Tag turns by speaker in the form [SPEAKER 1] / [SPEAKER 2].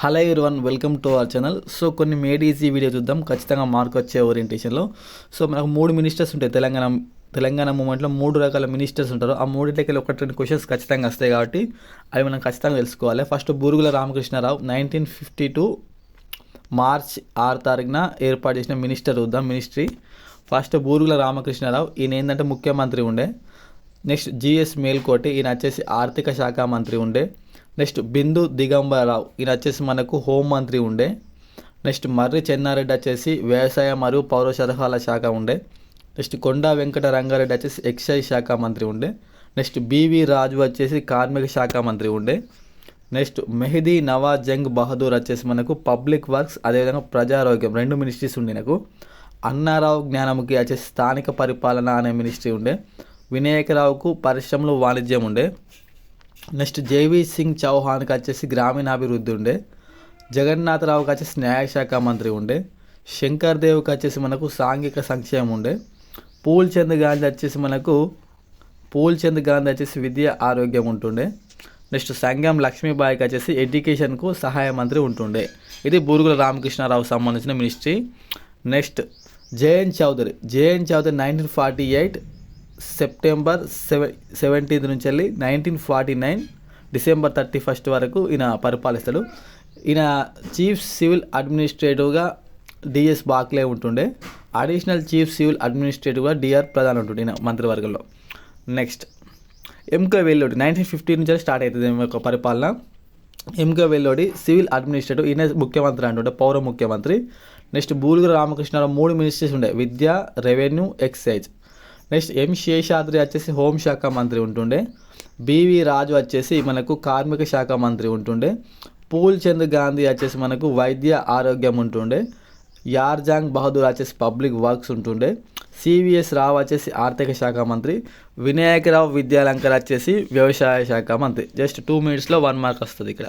[SPEAKER 1] Hello one welcome to our channel so కొన్ని made easy video చూద్దాం. ఖచ్చితంగా mark వచ్చే ఓరియంటేషన్లో సో మనకు మూడు మినిస్టర్స్ ఉంటాయి. తెలంగాణ తెలంగాణ మూమెంట్లో మూడు రకాల మినిస్టర్స్ ఉంటారు. ఆ మూడింటికి ఒకటి రెండు క్వశ్చన్స్ ఖచ్చితంగా వస్తాయి కాబట్టి అవి మనం ఖచ్చితంగా తెలుసుకోవాలి. First Burugula Ramakrishna Rao nineteen fifty two March ఆరు తారీఖున ఏర్పాటు చేసిన మినిస్టర్ చూద్దాం మినిస్ట్రీ ఫస్ట్ బూరుగుల రామకృష్ణారావు ఈయన ఏంటంటే ముఖ్యమంత్రి ఉండే. నెక్స్ట్ జిఎస్ మేల్కోటి ఈయన వచ్చేసి ఆర్థిక శాఖ మంత్రి ఉండే. నెక్స్ట్ బిందు దిగంబరరావు ఈయన వచ్చేసి మనకు హోంమంత్రి ఉండే. నెక్స్ట్ మర్రి చెన్నారెడ్డి వచ్చేసి వ్యవసాయ మరియు పౌర సరఫరాల శాఖ ఉండే. నెక్స్ట్ కొండా వెంకట రంగారెడ్డి వచ్చేసి ఎక్సైజ్ శాఖ మంత్రి ఉండే. నెక్స్ట్ బివి రాజు వచ్చేసి కార్మిక శాఖ మంత్రి ఉండే. నెక్స్ట్ మెహదీ నవాజ్ జంగ్ బహదూర్ వచ్చేసి మనకు పబ్లిక్ వర్క్స్ అదేవిధంగా ప్రజారోగ్యం రెండు మినిస్ట్రీస్ ఉండే నాకు అన్నారావు జ్ఞానముఖి వచ్చేసి స్థానిక పరిపాలన అనే మినిస్ట్రీ ఉండే. వినాయకరావుకు పరిశ్రమలు వాణిజ్యం ఉండే. నెక్స్ట్ జేవీ సింగ్ చౌహాన్కి వచ్చేసి గ్రామీణాభివృద్ధి ఉండే. జగన్నాథరావుకి వచ్చేసి న్యాయశాఖ మంత్రి ఉండే. శంకర్ దేవ్కి వచ్చేసి మనకు సాంఘిక సంక్షేమం ఉండే. పూల్చంద్ గాంధీ వచ్చేసి మనకు పూల్చంద్ గాంధీ వచ్చేసి విద్య ఆరోగ్యం ఉంటుండే. నెక్స్ట్ సంగం లక్ష్మీబాయికి వచ్చేసి ఎడ్యుకేషన్కు సహాయ మంత్రి ఉంటుండే. ఇది బూరుగుల రామకృష్ణారావు సంబంధించిన ministry. Next J N Chaudhuri J N Chaudhuri nineteen forty eight September సెవె seventeenth నుంచి వెళ్ళి nineteen forty nine December thirty first వరకు ఈయన పరిపాలిస్తాడు. ఈయన చీఫ్ సివిల్ అడ్మినిస్ట్రేటివ్గా డిఎస్ బాక్లే ఉంటుండే. అడిషనల్ చీఫ్ సివిల్ అడ్మినిస్ట్రేటివ్గా డిఆర్ ప్రధాన్ ఉంటుండే ఈయన మంత్రివర్గంలో. Next M K Vellodi nineteen fifty నుంచి స్టార్ట్ అవుతుంది యొక్క పరిపాలన. ఎంకే వెల్లోడి సివిల్ అడ్మినిస్ట్రేటివ్ ఈయన ముఖ్యమంత్రి అంటుండే పౌర ముఖ్యమంత్రి. నెక్స్ట్ బూలుగు రామకృష్ణారావు మూడు మినిస్ట్రీస్ ఉండే విద్య revenue excise. Next M Seshadri వచ్చేసి హోంశాఖ మంత్రి ఉంటుండే. బివి రాజు వచ్చేసి మనకు కార్మిక శాఖ మంత్రి ఉంటుండే. పూల్చంద్ గాంధీ వచ్చేసి మనకు వైద్య ఆరోగ్యం ఉంటుండే. యార్జాంగ్ బహదూర్ వచ్చేసి పబ్లిక్ వర్క్స్ ఉంటుండే. సివిఎస్ రావు వచ్చేసి ఆర్థిక శాఖ మంత్రి. వినాయకరావు విద్యాలంకర్ వచ్చేసి వ్యవసాయ శాఖ మంత్రి. జస్ట్ టూ మినిట్స్లో వన్ మార్క్ వస్తుంది ఇక్కడ.